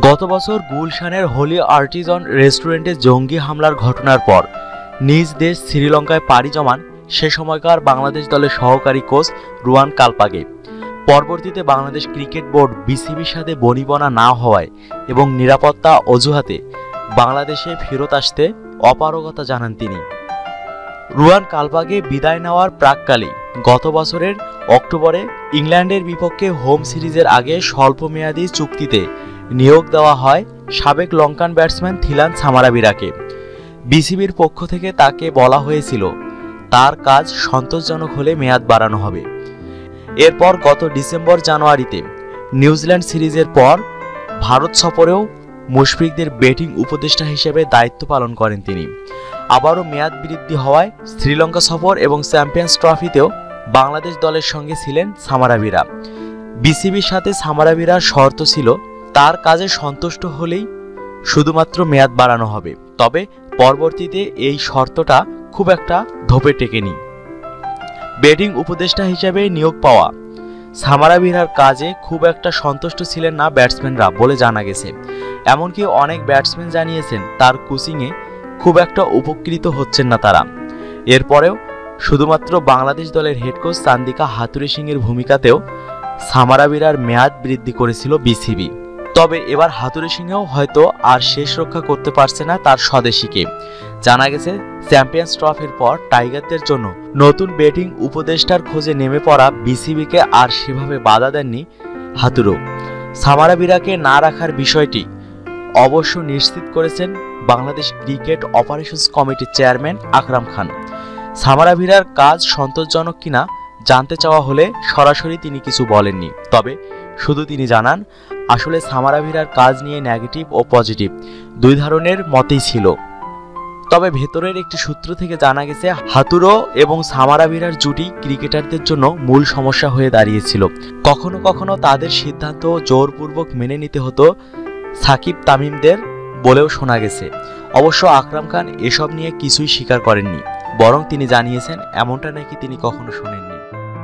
গত বছর গুলশানের হোলি আর্টিজন রেস্টুরেন্টে জঙ্গি হামলার ঘটনার পর নিজ দেশ শ্রীলঙ্কায় পাড়ি জমান সে সময়কার বাংলাদেশ দলের সহকারী কোচ রুয়ান কালপাগে। পরবর্তীতে বাংলাদেশ ক্রিকেট বোর্ড বিসিবির সাথে বনিবনা না হওয়ায় এবং নিরাপত্তা অজুহাতে বাংলাদেশে ফেরত আসতে অপারগতা জানান তিনি। রুয়ান কালপাগে বিদায় নেওয়ার প্রাককালে গত বছরের অক্টোবরে ইংল্যান্ডের বিপক্ষে হোম সিরিজের আগে স্বল্পমেয়াদী চুক্তিতে নিয়োগ দেওয়া হয় সাবেক লঙ্কান ব্যাটসম্যান থিলান সামারাবিরাকে। বিসিবির পক্ষ থেকে তাকে বলা হয়েছিল, তার কাজ সন্তোষজনক হলে মেয়াদ বাড়ানো হবে। এরপর গত ডিসেম্বর জানুয়ারিতে নিউজিল্যান্ড সিরিজের পর ভারত সফরেও মুশফিকদের ব্যাটিং উপদেষ্টা হিসেবে দায়িত্ব পালন করেন তিনি। আবারও মেয়াদ বৃদ্ধি হওয়ায় শ্রীলঙ্কা সফর এবং চ্যাম্পিয়ন্স ট্রফিতেও বাংলাদেশ দলের সঙ্গে ছিলেন সামারাবিরা। বিসিবির সাথে সামারাবিরার শর্ত ছিল তার কাজে সন্তুষ্ট হলেই শুধুমাত্র মেয়াদ বাড়ানো হবে। তবে পরবর্তীতে এই শর্তটা খুব একটা ধোপে টেকেনি। ব্যাটিং উপদেষ্টা হিসেবে নিয়োগ পাওয়া। সামারাবিরার কাজে খুব একটা সন্তুষ্ট ছিলেন না ব্যাটসম্যানরা বলে জানা গেছে। এমনকি অনেক ব্যাটসম্যান জানিয়েছেন তার কোচিংয়ে খুব একটা উপকৃত হচ্ছেন না তারা। এরপরেও শুধুমাত্র বাংলাদেশ দলের হেড কোচ চান্দিকা হাতুরি সিংয়ের ভূমিকাতেও সামারাবিরার মেয়াদ বৃদ্ধি করেছিল বিসিবি। তবে এবার হাতুরি সিংহেও হয়তো আর শেষ রক্ষা করতে পারছে না তার স্বদেশীকে। জানা গেছে, চ্যাম্পিয়ন্স ট্রফির পর টাইগারদের জন্য নতুন ব্যাটিং উপদেষ্টার খোঁজে নেমে পড়া বিসিবিকে আর সেভাবে বাধা দেননি হাতুরো সামারাবিরাকে না রাখার বিষয়টি অবশ্য নিশ্চিত করেছেন বাংলাদেশ ক্রিকেট অপারেশনস কমিটির চেয়ারম্যান আকরাম খান। সামারাভিরার কাজ সন্তোষজনক কিনা জানতে চাওয়া হলে সরাসরি তিনি কিছু বলেননি। তবে শুধু তিনি জানান, আসলে সামারাভিরার কাজ নিয়ে নেগেটিভ ও পজিটিভ দুই ধরনের মতেই ছিল। তবে ভেতরের একটি সূত্র থেকে জানা গেছে, হাতুরো এবং সামারাভিরার জুটি ক্রিকেটারদের জন্য মূল সমস্যা হয়ে দাঁড়িয়েছিল। কখনো কখনো তাদের সিদ্ধান্ত জোরপূর্বক মেনে নিতে হতো সাকিব তামিমদের বলেও শোনা গেছে। অবশ্য আকরাম খান এসব নিয়ে কিছুই স্বীকার করেননি, বরং তিনি জানিয়েছেন, এমনটা নাকি তিনি কখনো শোনেননি।